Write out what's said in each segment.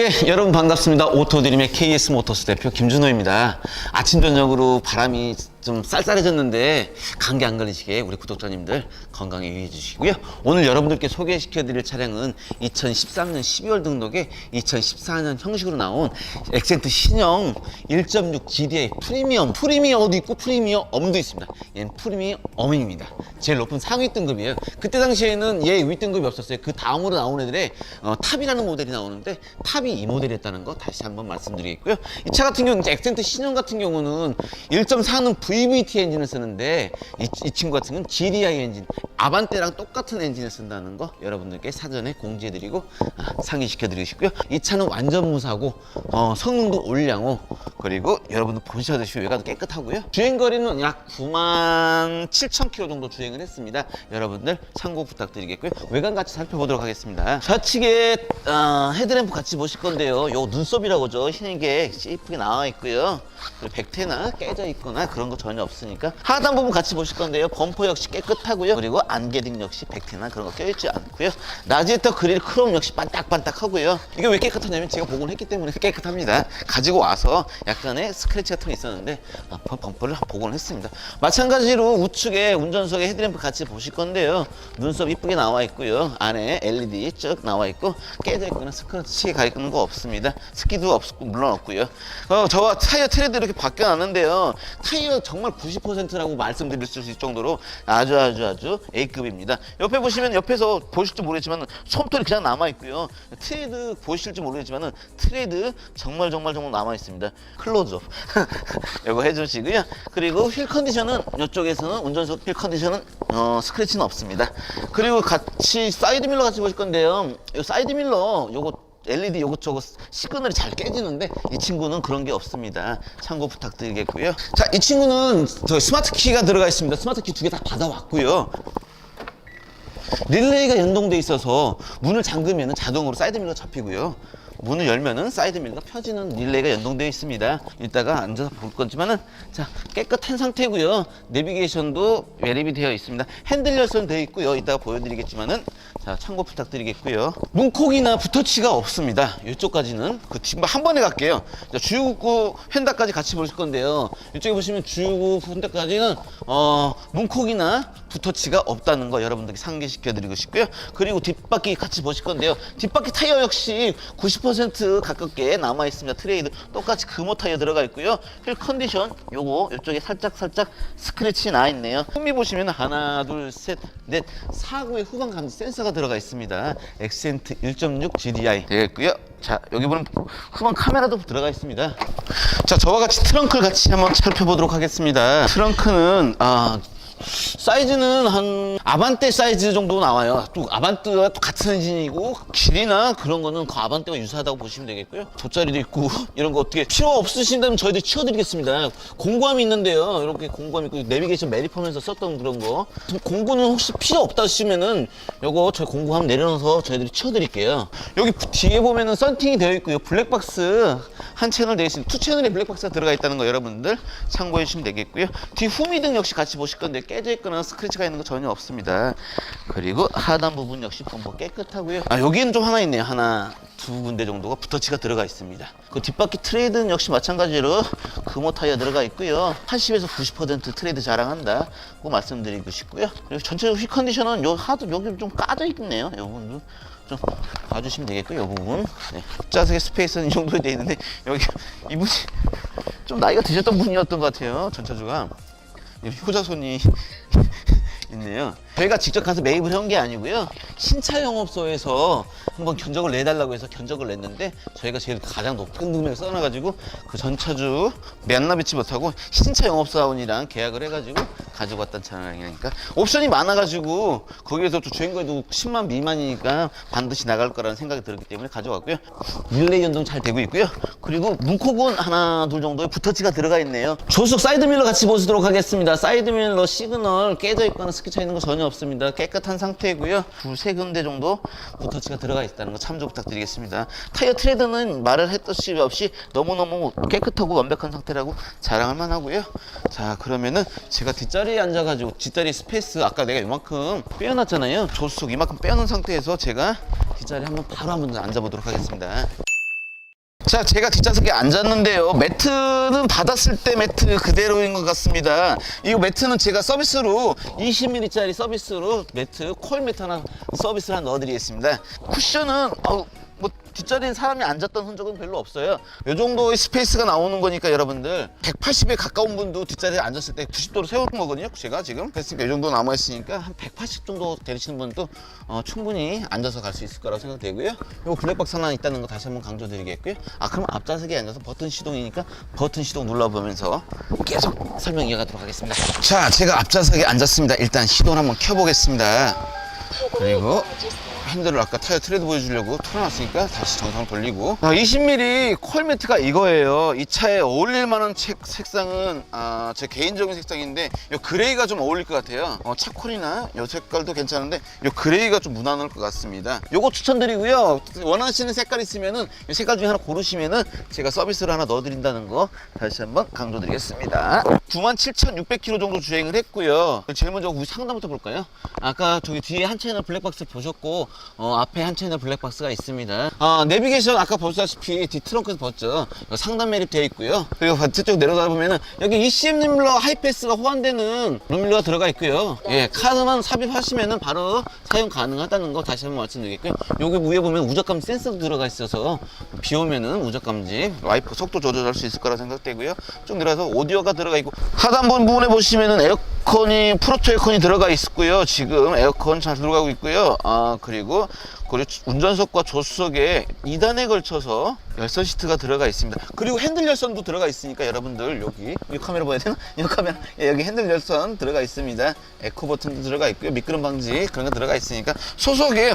예, 여러분 반갑습니다. 오토드림의 KS 모터스 대표 김준호입니다. 아침 저녁으로 바람이 좀 쌀쌀해졌는데 감기 안 걸리시게 우리 구독자님들 건강에 유의해 주시고요. 오늘 여러분들께 소개시켜 드릴 차량은 2013년 12월 등록에 2014년 형식으로 나온 엑센트 신형 1.6 GDI 프리미엄 프리미엄도 있고 프리미엄도 있습니다. 얘는 프리미엄입니다. 제일 높은 상위 등급이에요. 그때 당시에는 얘 윗등급이 없었어요. 그 다음으로 나온 애들의 어, 탑이라는 모델이 나오는데 탑이 이 모델이었다는 거 다시 한번 말씀드리겠고요. 이 차 같은 경우는 엑센트 신형 같은 경우는 1.4는 VVT 엔진을 쓰는데 이, 이 친구 같은 경우는 GDI 엔진 아반떼랑 똑같은 엔진을 쓴다는 거 여러분들께 사전에 공지해드리고 아, 상의시켜드리고 싶고요. 이 차는 완전 무사고 어, 성능도 올량호 그리고 여러분들 보셔듯이 외관도 깨끗하고요. 주행거리는 약 9만 7천 킬로 정도 주행을 했습니다. 여러분들 참고 부탁드리겠고요. 외관 같이 살펴보도록 하겠습니다. 좌측에 어, 헤드램프 같이 보실 건데요. 요 눈썹이라고 죠. 흰게 이쁘게 나와 있고요. 그리고 백태나 깨져 있거나 그런 거 전혀 없으니까 하단 부분 같이 보실 건데요. 범퍼 역시 깨끗하고요. 그리고 안개등 역시 백태나 그런 거 껴있지 않고요. 라지에터 그릴 크롬 역시 반딱반딱하고요. 이게 왜 깨끗하냐면 제가 복원을 했기 때문에 깨끗합니다. 가지고 와서 약간의 스크래치 같은 게 있었는데 아, 범- 범퍼를 복원을 했습니다. 마찬가지로 우측에 운전석에 헤드램프 같이 보실 건데요. 눈썹 이쁘게 나와 있고요. 안에 LED 쭉 나와 있고 깨져 있거나 스크래치 가 있는 거 없습니다. 스키도 없고 물론 없고요. 어, 저와 타이어 트레드 이렇게 바뀌어놨는데요. 타이어 정말 90%라고 말씀드릴 수 있을 정도로 아주 아주 아주 A급입니다. 옆에 보시면 옆에서 보실지 모르겠지만 솜털이 그냥 남아 있고요. 트레드 보실지 모르겠지만 트레드 정말 정말 정말 남아 있습니다. 클로즈업 이거 해주시고요. 그리고 휠 컨디션은 이쪽에서는 운전석 휠 컨디션은 어, 스크래치는 없습니다. 그리고 같이 사이드 밀러 같이 보실 건데요. 이 사이드 밀러 요거 LED 요것저것 시그널이 잘 깨지는데 이 친구는 그런 게 없습니다. 참고 부탁드리겠고요. 자, 이 친구는 저 스마트 키가 들어가 있습니다. 스마트 키 두 개 다 받아왔고요. 릴레이가 연동돼 있어서 문을 잠그면 자동으로 사이드밀러 잡히고요. 문을 열면은 사이드 밀러가 펴지는 릴레이가 연동되어 있습니다. 이따가 앉아서 볼 거지만은 자 깨끗한 상태고요. 내비게이션도 외립이 되어 있습니다. 핸들 열선 되어 있고요. 이따가 보여드리겠지만은 자 참고 부탁드리겠고요. 문콕이나 붓터치가 없습니다. 이쪽까지는 그 지금 한 번에 갈게요. 자, 주유구 휀다까지 같이 보실 건데요. 이쪽에 보시면 주유구 휀다까지는 어 문콕이나 붓터치가 없다는 거 여러분들께 상기시켜드리고 싶고요. 그리고 뒷바퀴 같이 보실 건데요. 뒷바퀴 타이어 역시 90% 가깝게 남아 있습니다. 트레이드 똑같이 금호 타이어 들어가 있고요. 휠 컨디션 요거 이쪽에 살짝 살짝 스크래치 나 있네요. 흠미 보시면 하나 둘 셋 넷 사구의 후방 감지 센서가 들어가 있습니다. 엑센트 1.6 GDI 되겠고요. 자 여기 보면 후방 카메라도 들어가 있습니다. 자 저와 같이 트렁크를 같이 한번 살펴보도록 하겠습니다. 트렁크는 아 사이즈는 한 아반떼 사이즈 정도 나와요. 또 아반떼와 또 같은 엔진이고 길이나 그런 거는 그 아반떼와 유사하다고 보시면 되겠고요. 돗자리도 있고 이런 거 어떻게 필요 없으신다면 저희들이 치워드리겠습니다. 공구함이 있는데요. 이렇게 공구함 있고 내비게이션 매립하면서 썼던 그런 거. 공구는 혹시 필요 없다 하시면은 요거 저희 공구함 내려놔서 저희들이 치워드릴게요. 여기 뒤에 보면은 썬팅이 되어 있고요. 블랙박스 한 채널 있습니다. 투 채널에 블랙박스가 들어가 있다는 거 여러분들 참고해 주시면 되겠고요. 뒤 후미등 역시 같이 보실 건데 깨져 있거나 스크래치가 있는 거 전혀 없습니다. 그리고 하단 부분 역시 범퍼 깨끗하고요. 아 여기는 좀 하나 있네요. 하나 두 군데 정도가 붓터치가 들어가 있습니다. 그 뒷바퀴 트레이드는 역시 마찬가지로 금호 타이어 들어가 있고요. 80에서 90% 트레이드 자랑한다. 고 말씀드리고 싶고요. 그리고 전체적으로 휠 컨디션은 요 하도 여기 좀 까져 있네요. 요 부분도 좀 봐주시면 되겠고요. 이 부분. 네. 좌석에 스페이스는 이 정도 돼 있는데 여기 이분이 좀 나이가 드셨던 분이었던 것 같아요. 전차주가 여기 효자손이 있네요. 저희가 직접 가서 매입을 한 게 아니고요. 신차 영업소에서 한번 견적을 내달라고 해서 견적을 냈는데 저희가 제일 가장 높은 금액을 써놔가지고 그 전차주 면납이치 못하고 신차 영업사원이랑 계약을 해가지고 가지고 왔던 차량이니까 옵션이 많아가지고 거기에서 또 주행거리도 10만 미만이니까 반드시 나갈 거라는 생각이 들었기 때문에 가져왔고요. 릴레이 연동 잘 되고 있고요. 그리고 문콕은 하나 둘 정도의 붓터치가 들어가 있네요. 조수석 사이드밀러 같이 보시도록 하겠습니다. 사이드밀러 시그널 깨져 있거나 스키쳐 있는 거 전혀 없습니다. 깨끗한 상태고요. 두세 군데 정도 붓터치가 들어가 있다는 거 참조 부탁드리겠습니다. 타이어 트레드는 말을 했듯이 없이 너무너무 깨끗하고 완벽한 상태라고 자랑할 만하고요. 자 그러면은 제가 뒷자리에 앉아가지고 뒷자리 스페이스 아까 내가 이만큼 빼어놨잖아요. 조수석 이만큼 빼어놓은 상태에서 제가 뒷자리 한번 바로 한번 앉아보도록 하겠습니다. 자, 제가 뒷좌석에 앉았는데요. 매트는 받았을 때 매트 그대로인 것 같습니다. 이 매트는 제가 서비스로 20mm짜리 서비스로 매트 콜 매트 하나 서비스를 하나 넣어드리겠습니다. 쿠션은 어우, 뭐 뒷자리엔 사람이 앉았던 흔적은 별로 없어요. 이 정도의 스페이스가 나오는 거니까 여러분들 180에 가까운 분도 뒷자리에 앉았을 때 90도로 세우는 거거든요. 제가 지금 그랬으니까 이 정도 남아 있으니까 한 180 정도 되시는 분도 어, 충분히 앉아서 갈 수 있을 거라고 생각되고요. 이 블랙박스 하나 있다는 거 다시 한번 강조드리겠고요. 아 그럼 앞좌석에 앉아서 버튼 시동이니까 버튼 시동 눌러보면서 계속 설명 이어가도록 하겠습니다. 자, 제가 앞좌석에 앉았습니다. 일단 시동 한번 켜보겠습니다. 그리고 핸들을 아까 타이어 트레드 보여주려고 틀어놨으니까 다시 정상 돌리고. 아, 20mm 콜 매트가 이거예요. 이 차에 어울릴 만한 책, 색상은 아, 제 개인적인 색상인데 이 그레이가 좀 어울릴 것 같아요. 어, 차콜이나 이 색깔도 괜찮은데 이 그레이가 좀 무난할 것 같습니다. 요거 추천드리고요. 원하시는 색깔 있으면은 이 색깔 중에 하나 고르시면은 제가 서비스를 하나 넣어드린다는 거 다시 한번 강조드리겠습니다. 97,600km 정도 주행을 했고요. 제일 먼저 우리 상단부터 볼까요? 아까 저기 뒤에 한 채널 블랙박스 보셨고 어, 앞에 한 채널 블랙박스가 있습니다. 아, 내비게이션 아까 보시다시피 뒤 트렁크에서 봤죠. 이거 상단 매립되어 있고요. 그리고 뒤쪽 내려다 보면은 여기 ECM 룸밀러 하이패스가 호환되는 룸밀러가 들어가 있고요. 예, 카드만 삽입하시면은 바로 사용 가능하다는 거 다시 한번 말씀드리겠고요. 여기 위에 보면 우적감 센서도 들어가 있어서 비 오면은 우적감지 와이프 속도 조절할 수 있을 거라 생각되고요. 쭉 내려서 오디오가 들어가 있고 하단부 부분에 보시면은 에어 컨이 프로토 에어컨이 들어가 있고요. 지금 에어컨 잘 들어가고 있고요. 아 그리고 그리고 운전석과 조수석에 2단에 걸쳐서 열선 시트가 들어가 있습니다. 그리고 핸들 열선도 들어가 있으니까 여러분들 여기 이 카메라 봐야 되나? 이 카메라 예, 여기 핸들 열선 들어가 있습니다. 에코 버튼도 들어가 있고요. 미끄럼 방지 그런 거 들어가 있으니까 소속에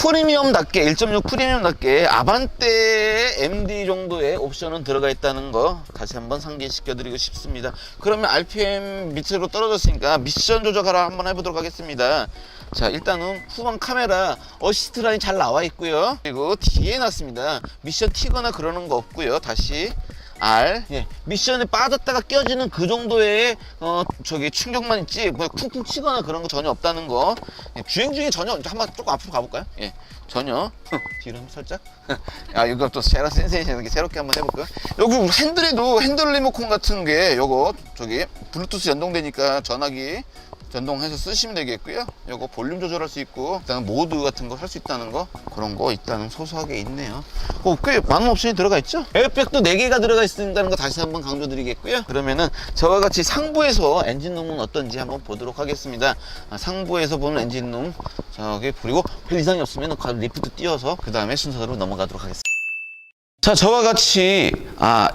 프리미엄답게 1.6 프리미엄답게 아반떼 MD 정도의 옵션은 들어가 있다는 거 다시 한번 상기시켜 드리고 싶습니다. 그러면 RPM 밑으로 떨어졌으니까 미션 조작하라 한번 해보도록 하겠습니다. 자 일단은 후방 카메라 어시스트 라인 잘 나와 있고요. 그리고 뒤에 놨습니다. 미션 튀거나 그러는 거 없고요. 다시 R 예. 미션에 빠졌다가 껴지는 그 정도의 어 저기 충격만 있지 뭐 쿵쿵 치거나 그런 거 전혀 없다는 거 예, 주행 중에 전혀 한번 조금 앞으로 가볼까요? 예 전혀 뒤로 한번 살짝 아 이거 또 세라 센세이션 이렇게 새롭게 한번 해볼까요? 여기 핸들에도 핸들 리모컨 같은 게 요거 저기 블루투스 연동되니까 전화기 전동해서 쓰시면 되겠고요. 요거 볼륨 조절할 수 있고 일단 모드 같은 거 할 수 있다는 거 그런 거 일단은 소소하게 있네요. 어, 꽤 많은 옵션이 들어가 있죠? 에어백도 4개가 들어가 있다는 거 다시 한번 강조드리겠고요. 그러면은 저와 같이 상부에서 엔진룸은 어떤지 한번 보도록 하겠습니다. 아, 상부에서 보는 엔진룸 저기 그리고 별 이상이 없으면 리프트 띄워서 그 다음에 순서대로 넘어가도록 하겠습니다. 자, 저와 같이 아,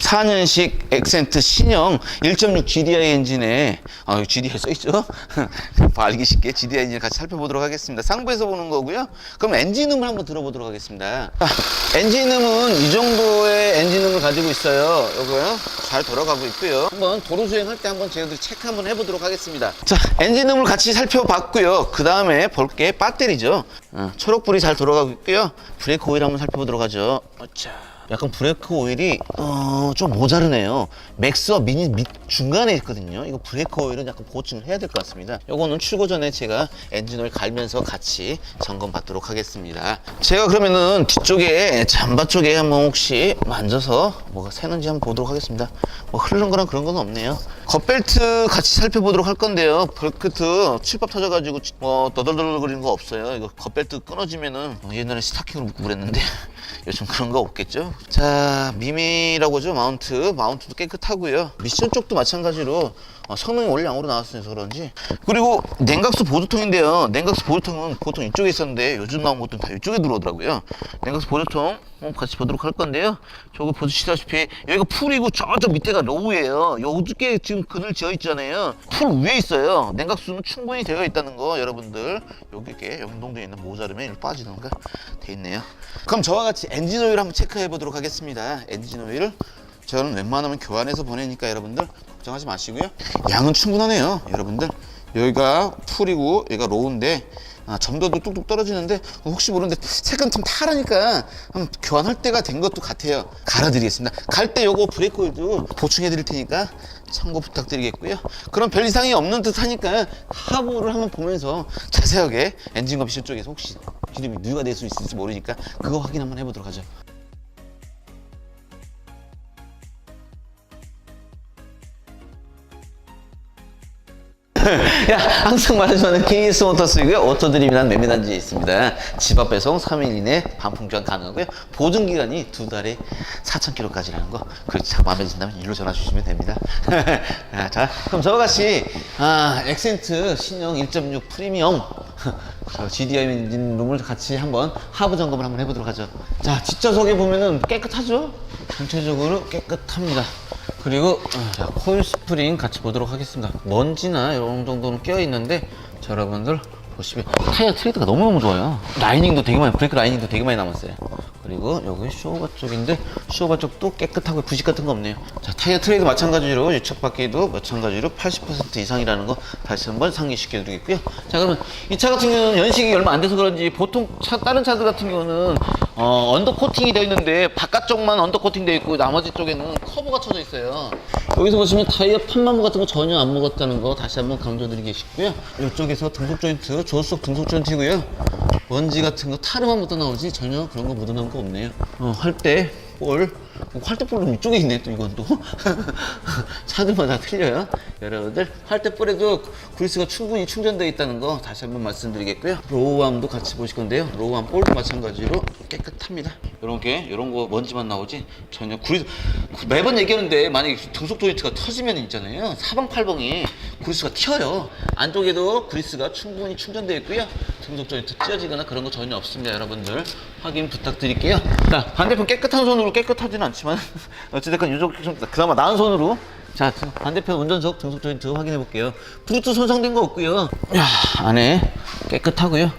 2014년식 엑센트 신형 1.6 GDI 엔진에 아, GDI 써 있죠? 알기 쉽게 GDI 엔진을 같이 살펴보도록 하겠습니다. 상부에서 보는 거고요. 그럼 엔진음을 한번 들어보도록 하겠습니다. 아, 엔진음은 이 정도의 엔진음을 가지고 있어요. 요거요. 잘 돌아가고 있고요. 한번 도로 주행할 때 한번 저희들 체크 한번 해보도록 하겠습니다. 자, 엔진음을 같이 살펴봤고요. 그 다음에 볼 게 배터리죠. 어, 초록불이 잘 돌아가고 있고요. 브레이크 오일 한번 살펴보도록 하죠. 자, 약간 브레이크 오일이 어, 좀 모자르네요. 맥스와 미니 밑 중간에 있거든요. 이거 브레이크 오일은 약간 보충을 해야 될 것 같습니다. 요거는 출고 전에 제가 엔진 오일 갈면서 같이 점검 받도록 하겠습니다. 제가 그러면은 뒤쪽에 잠바 쪽에 한번 혹시 만져서 뭐가 새는지 한번 보도록 하겠습니다. 뭐 흐르는 거랑 그런 건 없네요. 겉벨트 같이 살펴보도록 할 건데요. 벨트 칠밥 터져가지고 뭐 너덜너덜 거리는 거 없어요. 이거 겉벨트 끊어지면은 어, 옛날에 스타킹으로 묶고 그랬는데 요즘 그런 거 없겠죠? 자 미미라고 하죠 마운트 마운트도 깨끗하고요. 미션 쪽도 마찬가지로 어, 성능이 원래 양으로 나왔어서 그런지 그리고 냉각수 보조통인데요. 냉각수 보조통은 보통 이쪽에 있었는데 요즘 나온 것들은 다 이쪽에 들어오더라고요. 냉각수 보조통 어, 같이 보도록 할 건데요. 저거 보시다시피 여기가 풀이고 저쪽 밑에가 로우예요. 요쪽에 지금 그늘 지어 있잖아요. 풀 위에 있어요. 냉각수는 충분히 되어 있다는 거 여러분들 여기에 연동되어 있는 모자르면 이렇게 빠지는가 돼 있네요. 그럼 저와 같이 엔진 오일 한번 체크해 보도록 하겠습니다. 엔진 오일을 저는 웬만하면 교환해서 보내니까 여러분들 걱정하지 마시고요. 양은 충분하네요, 여러분들. 여기가 풀이고 여기가 로우인데 아, 점도도 뚝뚝 떨어지는데 혹시 모르는데 색은 좀 타라니까 교환할 때가 된 것도 같아요. 갈아드리겠습니다. 갈 때 요거 브레이크 오일도 보충해 드릴 테니까 참고 부탁드리겠고요. 그럼 별 이상이 없는 듯 하니까 하부를 한번 보면서 자세하게 엔진과 미션 쪽에서 혹시 기름이 누가 될 수 있을지 모르니까 그거 확인 한번 해보도록 하죠. 항상 말하지만 KS 모터스이고요. 오토드림이라는 매매단지에 있습니다. 집 앞 배송 3일 이내 반품 교환 가능하고요. 보증 기간이 두 달에 4,000km까지라는 거. 그렇게 참 마음에 든다면 일로 전화 주시면 됩니다. 아, 자, 그럼 저와 같이 아, 엑센트 신형 1.6 프리미엄 저 GDI 엔진룸을 같이 한번 하부 점검을 한번 해보도록 하죠. 자, 뒷좌석에 보면은 깨끗하죠? 전체적으로 깨끗합니다. 그리고 어, 자, 코일 스프링 같이 보도록 하겠습니다. 먼지나 이런 정도는 껴 있는데 자, 여러분들 보시면 타이어 트레이드가 너무너무 좋아요. 라이닝도 되게 많이 브레이크 라이닝도 되게 많이 남았어요. 그리고 여기 쇼바 쪽인데 쇼바 쪽도 깨끗하고 부식 같은 거 없네요. 자 타이어 트레이드 마찬가지로 유착 바퀴도 마찬가지로 80% 이상이라는 거 다시 한번 상기시켜 드리겠고요. 자 그러면 이 차 같은 경우는 연식이 얼마 안 돼서 그런지 보통 차 다른 차들 같은 경우는 어, 언더 코팅이 되어 있는데 바깥쪽만 언더 코팅 되어 있고 나머지 쪽에는 커버가 쳐져 있어요. 여기서 보시면 타이어 판마모 같은 거 전혀 안 먹었다는 거 다시 한번 강조드리겠고요. 이쪽에서 등속 조인트, 조수석 등속 조인트고요. 먼지 같은 거 타르만 묻어 나오지 전혀 그런 거 묻어 나온 거 없네요. 어, 할 때 볼, 할때 볼은 이쪽에 있네 또 이건 또 차들마다 틀려요. 여러분들 할때 볼에도 그리스가 충분히 충전되어 있다는 거 다시 한번 말씀드리겠고요. 로우암도 같이 보실 건데요. 로우암 볼도 마찬가지로 깨끗합니다. 이런 게 이런 거 먼지만 나오지 전혀 구리스 매번 얘기하는데 만약에 등속 조인트가 터지면 있잖아요. 사방팔방에 그리스가 튀어요. 안쪽에도 그리스가 충분히 충전되어 있고요. 등속 조인트 찢어지거나 그런 거 전혀 없습니다. 여러분들 확인 부탁드릴게요. 자 반대편 깨끗한 손으로 깨끗하지는 않지만 어찌됐건 유족 좀 그나마 나은 손으로 자 반대편 운전석 등속 조인트 확인해 볼게요. 브루트 손상된 거 없고요. 야 안에 깨끗하고요.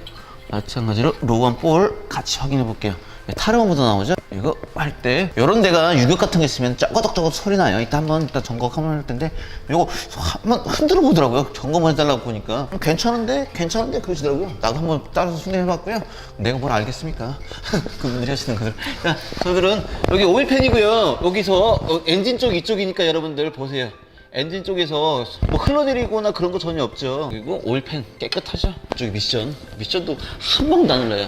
마찬가지로 로우한 볼 같이 확인해 볼게요. 묻어 나오죠? 이거 할 때 이런 데가 유격 같은 게 있으면 쩌거덕쩌거 소리 나요. 이따 한번 이따 점검 한번 할 텐데 이거 한번 흔들어 보더라고요. 점검을 해달라고 보니까 괜찮은데 괜찮은데 그러시더라고요. 나도 한번 따라서 순회해봤고요. 내가 뭘 알겠습니까? 그분들이 하시는 거들. 자, 저들은 여기 오일팬이고요. 여기서 어, 엔진 쪽 이쪽이니까 여러분들 보세요. 엔진 쪽에서 뭐 흘러내리거나 그런 거 전혀 없죠. 그리고 오일팬 깨끗하죠. 이쪽에 미션. 미션도 한 방도 안 흘러요.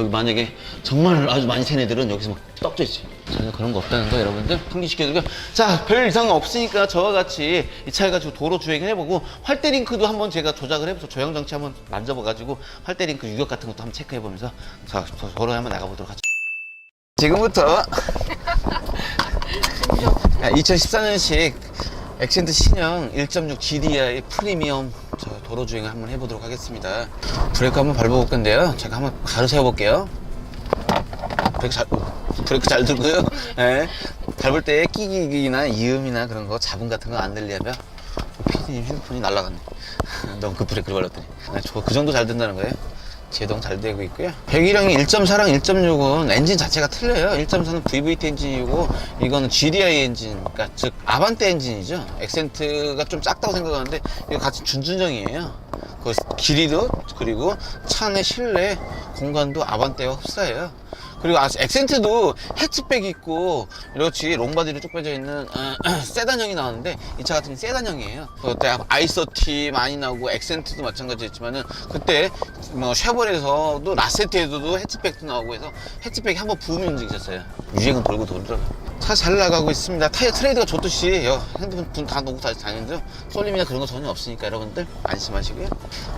여기 만약에 정말 아주 많이 센 애들은 여기서 막 떡져 있지. 전혀 그런 거 없다는 거 여러분들 상기시켜주고요. 자, 별 이상 없으니까 저와 같이 이 차를 가지고 도로 주행을 해보고 활대 링크도 한번 제가 조작을 해서 조형 장치 한번 만져봐가지고 활대 링크 유격 같은 것도 한번 체크해보면서 자, 도- 도로에 한번 나가보도록 하죠. 지금부터 2014년식 엑센트 신형 1.6 GDI 프리미엄 저 도로 주행을 한번 해보도록 하겠습니다. 브레이크 한번 밟아볼 건데요. 제가 한번 바로 세워볼게요. 브레이크 잘, 브레이크 잘 들고요. 예. 밟을 때 끼기나 이음이나 그런 거 잡음 같은 거 안 들리면 피디님 휴대폰이 날라갔네. 너무 그 브레이크를 밟았더니. 네, 저그 정도 잘 된다는 거예요. 제동 잘 되고 있고요. 배기량이 1.4랑 1.6은 엔진 자체가 틀려요. 1.4는 VVT 엔진이고 이거는 GDI 엔진, 그러니까 즉 아반떼 엔진이죠. 엑센트가 좀 작다고 생각하는데 이거 같이 준준정이에요. 그 길이도 그리고 차내 실내 공간도 아반떼와 흡사해요. 그리고 아, 엑센트도 해치백 있고 이렇지 롱바디로 쭉 빼져 있는 어, 세단형이 나왔는데 이 차 같은 게 세단형이에요. 그때 아이서티 많이 나오고 엑센트도 마찬가지였지만은 그때 뭐 쉐보레에서도 라세트에도 해치백도 나오고 해서 해치백이 한번 부음이 움직였어요. 유행은 돌고 돌더라고요. 차 잘 나가고 있습니다. 타이어 트레이드가 좋듯이 여, 핸드폰 다 놓고 다시 다니는데요. 쏠림이나 그런 거 전혀 없으니까 여러분들 안심하시고요.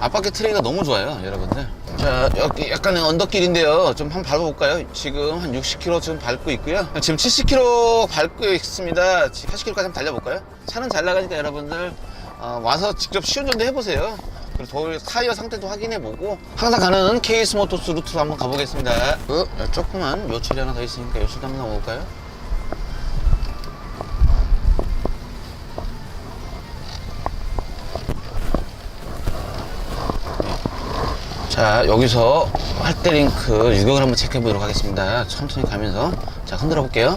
앞바퀴 트레이가 너무 좋아요, 여러분들. 자, 여기 약간의 언덕길인데요. 좀 한번 밟아볼까요? 지금 한 60km 지금 밟고 있고요. 지금 70km 밟고 있습니다. 80km까지 한번 달려볼까요? 차는 잘 나가니까 여러분들 어, 와서 직접 시운전도 해보세요. 그리고 돌 타이어 상태도 확인해보고 항상 가는 KS 모토스 루트로 한번 가보겠습니다. 그 조그만 요철이 하나 더 있으니까 요철도 한번 가볼까요? 자 여기서 활대링크 유격을 한번 체크해 보도록 하겠습니다. 천천히 가면서. 자 흔들어 볼게요.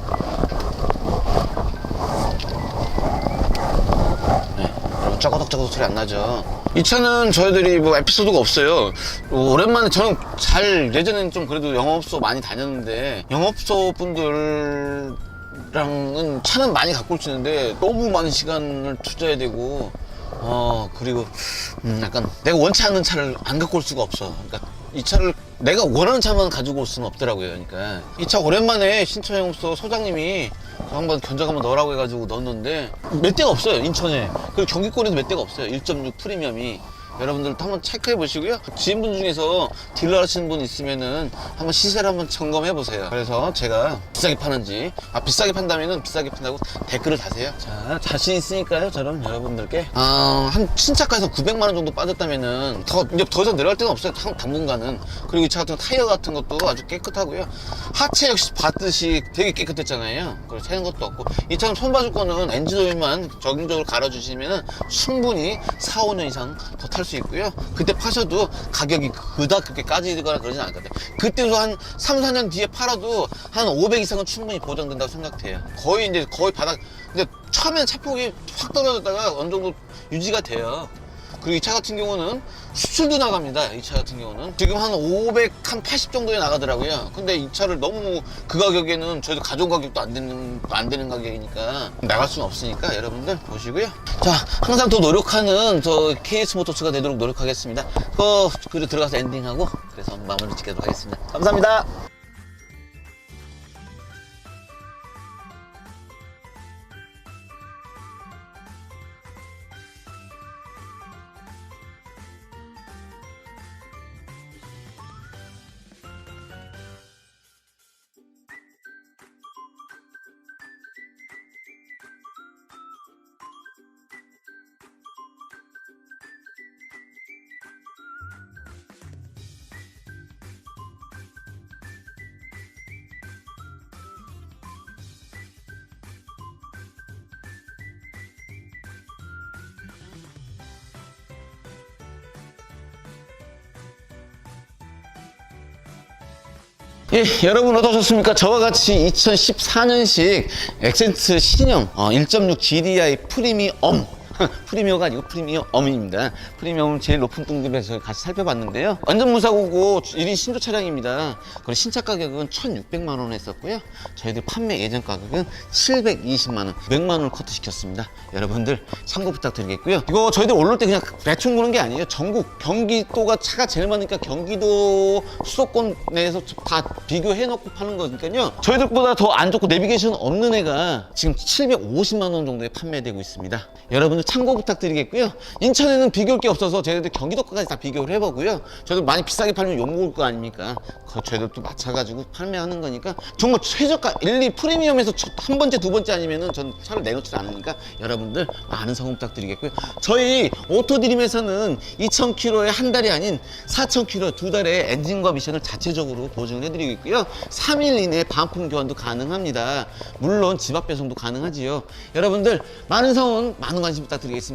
네 여러분 쩌거덕쩌거덕 소리 안 나죠? 이 차는 저희들이 뭐 에피소드가 없어요. 어, 오랜만에 저는 잘 예전엔 좀 그래도 영업소 많이 다녔는데 영업소 분들 랑은 차는 많이 갖고 있는데 너무 많은 시간을 투자해야 되고 어 그리고 음, 약간 내가 원치 않는 차를 안 갖고 올 수가 없어. 그러니까 이 차를 내가 원하는 차만 가지고 올 수는 없더라고요. 그러니까. 이 차 오랜만에 신천영소 소장님이 한번 견적 한번 넣으라고 해가지고 넣었는데 몇 대가 없어요 인천에. 그리고 경기권에도 몇 대가 없어요. 1.6 프리미엄이 여러분들도 한번 체크해 보시고요. 지인분 중에서 딜러 하시는 분 있으면은 한번 시세를 한번 점검해 보세요. 그래서 제가 비싸게 파는지 아 비싸게 판다면은 비싸게 판다고 댓글을 다세요. 자 자신 있으니까요 저는 여러분들께. 아, 한 신차가에서 900만 원 정도 빠졌다면은 더 이제 더 이상 내려갈 데는 없어요. 당- 당분간은. 그리고 이 차 같은 거 타이어 같은 것도 아주 깨끗하고요. 하체 역시 봤듯이 되게 깨끗했잖아요. 그래서 새는 것도 없고. 이 차는 손 봐줄 거는 엔진 오일만 적응적으로 갈아주시면은 충분히 4, 5년 이상 더탈 수 있고요. 그때 파셔도 가격이 그닥 그렇게 까지거나 그러진 않을 것 같아요. 그때도 한 3, 4년 뒤에 팔아도 한 500 이상은 충분히 보장된다고 생각돼요. 거의 이제 거의 바닥 근데 처음엔 차폭이 확 떨어졌다가 어느 정도 유지가 돼요. 그리고 이 차 같은 경우는 수출도 나갑니다. 이 차 같은 경우는 지금 한 500, 한80 정도에 나가더라고요. 근데 이 차를 너무 그 가격에는 저희도 가져온 가격도 안 되는 안 되는 가격이니까 나갈 수는 없으니까 여러분들 보시고요. 자, 항상 더 노력하는 저 KS 모터스가 되도록 노력하겠습니다. 그 그리고 들어가서 엔딩하고 그래서 마무리 짓도록 하겠습니다. 감사합니다. 예, 여러분 어떠셨습니까? 저와 같이 2014년식 엑센트 신형 어, 1.6 GDI 프리미엄 프리미어가 아니고 프리미엄입니다. 프리미엄은 제일 높은 등급에서 같이 살펴봤는데요. 완전 무사고고 1인 신조 차량입니다. 그리고 신차 가격은 1,600만 원 했었고요. 저희들 판매 예전 가격은 720만 원, 100만 원을 커트 시켰습니다. 여러분들 참고 부탁드리겠고요. 이거 저희들 올릴 때 그냥 대충 보는 게 아니에요. 전국 경기도가 차가 제일 많으니까 경기도 수도권 내에서 다 비교해 놓고 파는 거니까요. 저희들보다 더 안 좋고 내비게이션 없는 애가 지금 750만 원 정도에 판매되고 있습니다. 여러분들 참고 부탁드리겠고요. 인천에는 비교할 게 없어서 저희들 경기도 까지 다 비교를 해보고요. 저희들 많이 비싸게 팔면 욕먹을 거 아닙니까? 그 저희들도 맞춰가지고 판매하는 거니까 정말 최저가 1, 2 프리미엄에서 첫- 한 번째, 두 번째 아니면은 전 차를 내놓지 않으니까 여러분들 많은 성원 부탁드리겠고요. 저희 오토드림에서는 2,000km에 한 달이 아닌 4,000km 두 달에 엔진과 미션을 자체적으로 보증을 해드리고 있고요. 3일 이내 반품 교환도 가능합니다. 물론 집앞 배송도 가능하지요. 여러분들 많은 성원, 많은 관심 부탁드리겠습니다.